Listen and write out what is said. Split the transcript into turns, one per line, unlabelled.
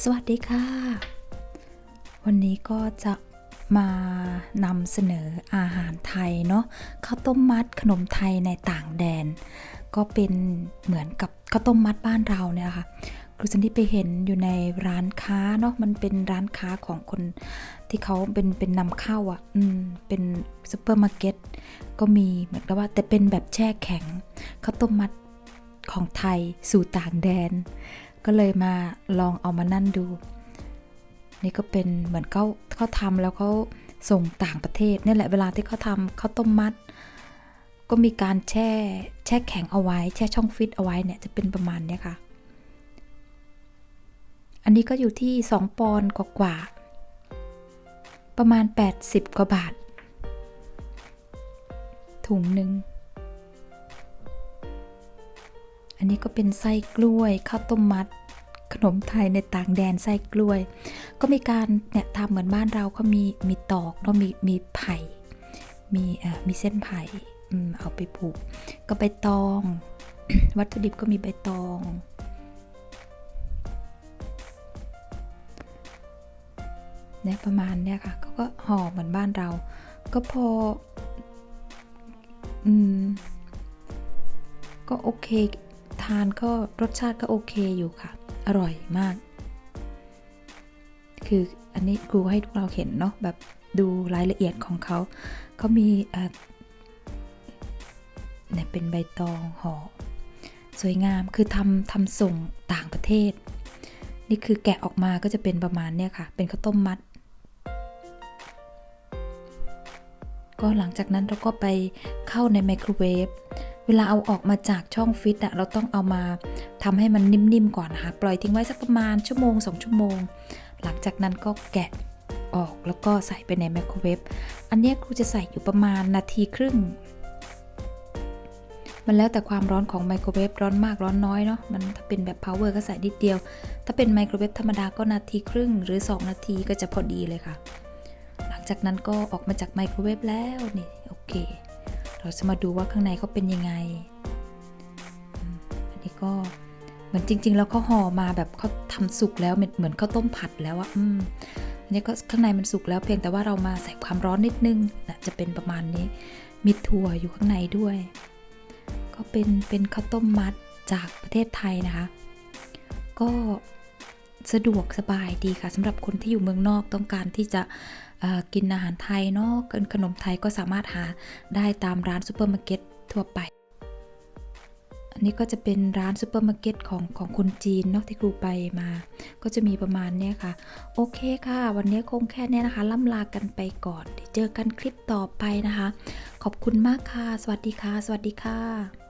สวัสดีค่ะ วันนี้ก็จะมานำเสนออาหารไทยเนาะข้าวต้มมัดขนมไทยในต่างแดน ก็เป็นเหมือนกับข้าวต้มมัดบ้านเราเนี่ยค่ะครูสันที่ไปเห็นอยู่ในร้านค้าเนาะมันเป็นร้านค้าของคนที่เขาเป็นเป็นนำเข้าอะอืมเป็นซูเปอร์มาร์เก็ตก็มีเหมือนกับว่าแต่เป็นแบบแช่แข็งข้าวต้มมัดของไทยสู่ต่างแดน ก็เลยมาลองเอามานั่นดู นี่ก็เป็นเหมือนเขาเขาทำแล้วเขาส่งต่างประเทศนี่แหละเวลาที่เขาทำข้าวต้มมัด ก็มีการแช่แช่แข็งเอาไว้แช่ช่องฟิตเอาไว้เนี่ยจะเป็นประมาณเนี้ยค่ะ อันนี้ก็อยู่ที่ 2 ปอนด์กว่าประมาณ 80 กว่าบาท ถุงหนึ่ง อันนี้ก็เป็นไส้กล้วยข้าวต้มมัด ขนมไทยในต่างแดนไส้กล้วย ก็มีการเนี่ยทำเหมือนบ้านเราเขามีมีตอกเนาะมีมีไผ่มีเอ่อมีเส้นไผ่เอาไปผูก ก็ใบตอง วัตถุดิบก็มีใบตองเนี่ยประมาณเนี่ยค่ะเขาก็ห่อเหมือนบ้านเรา ก็พออืมก็โอเค ทานก็รสชาติก็โอเคอยู่ค่ะ อร่อยมาก คืออันนี้ครูให้พวกเราเห็นเนาะแบบดูรายละเอียดของเขาเขามีเอ่อเนี่ยเป็นใบตองห่อสวยงามคือทำทำส่งต่างประเทศ นี่คือแกะออกมาก็จะเป็นประมาณเนี่ยค่ะ เป็นข้าวต้มมัด ก็หลังจากนั้นเราก็ไปเข้าในไมโครเวฟ เวลาเอาออกมาจากช่องฟิตอะเราต้องเอามาทำให้มันนิ่มๆก่อนนะคะ ปล่อยทิ้งไว้สักประมาณชั่วโมง 2 ชั่วโมง หลังจากนั้นก็แกะออกแล้วก็ใส่ไปในไมโครเวฟ อันนี้ครูจะใส่อยู่ประมาณนาทีครึ่ง มันแล้วแต่ความร้อนของไมโครเวฟร้อนมากร้อนน้อยเนาะ มันถ้าเป็นแบบ power ก็ใส่นิดเดียว ถ้าเป็นไมโครเวฟธรรมดาก็นาทีครึ่ง หรือ 2 นาทีก็จะพอดีเลยค่ะ หลังจากนั้นก็ออกมาจากไมโครเวฟแล้วนี่โอเค เราจะมาดูว่าข้างในเขาเป็นยังไง อันนี้ก็เหมือนจริง ๆ แล้วเขาห่อมาแบบเขาทำสุกแล้วเหมือนเขาต้มผัดแล้วอะอืมอันนี้ก็ข้างในมันสุกแล้วเพียงแต่ว่าเรามาใส่ความร้อนนิดนึงนะจะเป็นประมาณนี้ มีถั่วอยู่ข้างในด้วย ก็เป็นเป็นข้าวต้มมัดจากประเทศไทยนะคะ ก็ สะดวกสบายดีค่ะสำหรับคนที่อยู่เมืองนอกต้องการที่จะกินอาหารไทยเนาะกินขนมไทยก็สามารถหาได้ตามร้านซูเปอร์มาร์เก็ตทั่วไป อันนี้ก็จะเป็นร้านซูเปอร์มาร์เก็ตของของคนจีนเนาะที่ครูไปมา ก็จะมีประมาณเนี้ยค่ะ โอเคค่ะ วันนี้คงแค่เนี้ยนะคะ ล่ำลากันไปก่อนเดี๋ยวเจอกันคลิปต่อไปนะคะ ขอบคุณมากค่ะ สวัสดีค่ะ สวัสดีค่ะ